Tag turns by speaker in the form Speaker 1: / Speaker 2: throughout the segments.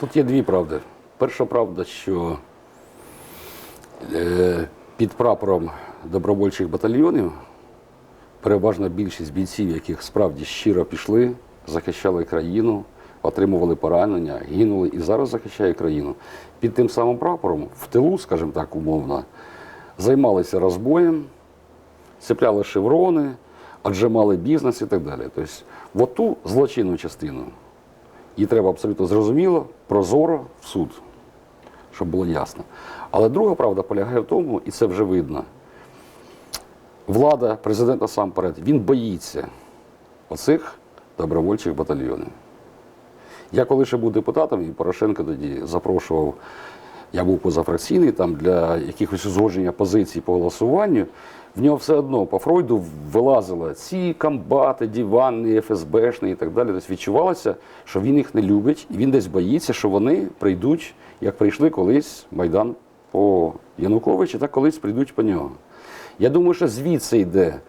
Speaker 1: Тут є дві правди. Перша правда, що е, під прапором добровольчих батальйонів переважна більшість бійців, яких справді щиро пішли, захищали країну, отримували поранення, гинули і зараз захищають країну. Під тим самим прапором, в тилу, скажімо так, умовно, займалися розбоєм, цепляли шеврони, отжимали бізнес і так далі. Тобто, в оту злочинну частину її треба абсолютно зрозуміло, прозоро в суд, щоб було ясно. Але друга правда полягає в тому, і це вже видно. Влада, президент насамперед, він боїться оцих добровольчих батальйонів. Я коли ще був депутатом, і Порошенко тоді запрошував, я був позафракційний там для якихось узгодження позицій по голосуванню. В нього все одно по Фройду вилазило ці комбати, диванні, ФСБшні і так далі. Тобто відчувалося, що він їх не любить, і він десь боїться, що вони прийдуть, як прийшли колись Майдан по Януковичу, так колись прийдуть по нього. Я думаю, що звідси йде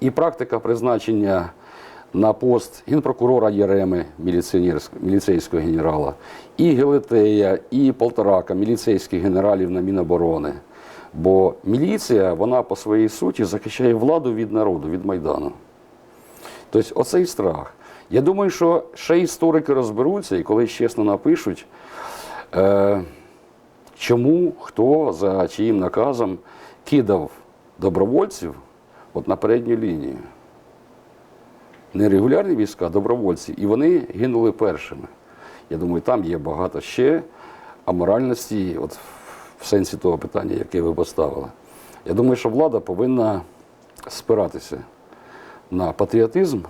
Speaker 1: і практика призначення на пост генпрокурора Єреми, міліцейського генерала, і Гелетея, і Полторака, міліцейських генералів на Міноборони. Бо міліція, вона по своїй суті захищає владу від народу, від Майдану. Тобто оцей страх. Я думаю, що ще історики розберуться і колись чесно напишуть, е, чому, хто за чиїм наказом кидав добровольців от на передню лінію. Не регулярні війська, а добровольці. І вони гинули першими. Я думаю, там є багато ще аморальності, от в сенсі того питання, яке ви поставили. Я думаю, що влада повинна спиратися на патріотизм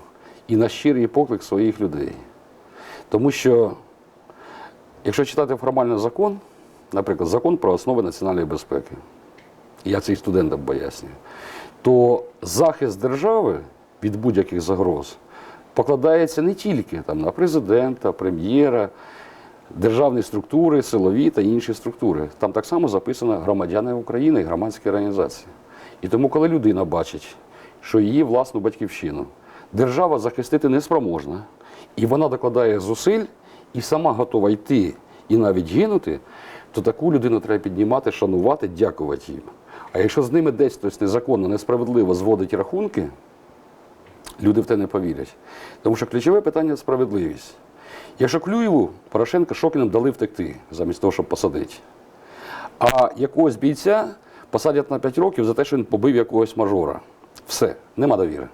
Speaker 1: і на щирий поклик своїх людей. Тому що, якщо читати формально закон, наприклад, закон про основи національної безпеки, я це і студентам пояснюю, то захист держави від будь-яких загроз покладається не тільки там, на президента, прем'єра, державні структури, силові та інші структури. Там так само записано громадяни України і громадські організації. І тому, коли людина бачить, що її власну батьківщину держава захистити не спроможна, і вона докладає зусиль і сама готова йти і навіть гинути, то таку людину треба піднімати, шанувати, дякувати їм. А якщо з ними десь хтось незаконно, несправедливо зводить рахунки, люди в те не повірять. Тому що ключове питання справедливість. Якщо Клюєву Порошенка Шокіним дали втекти, замість того, щоб посадити. А якогось бійця посадять на 5 років за те, що він побив якогось мажора. Все, нема довіри.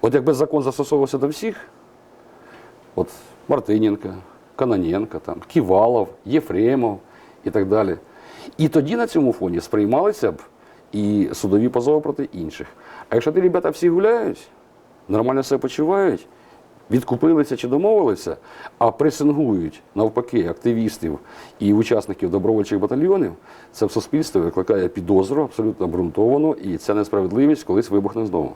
Speaker 1: От якби закон застосовувався до всіх, от Мартиненко, Каноненко, там, Ківалов, Єфремов і так далі. І тоді на цьому фоні сприймалися б і судові позови проти інших. А якщо ті ребята всі гуляють, нормально себе почувають, відкупилися чи домовилися, а пресингують навпаки активістів і учасників добровольчих батальйонів, це в суспільстві викликає підозру абсолютно обґрунтовану, і ця несправедливість колись вибухне знову.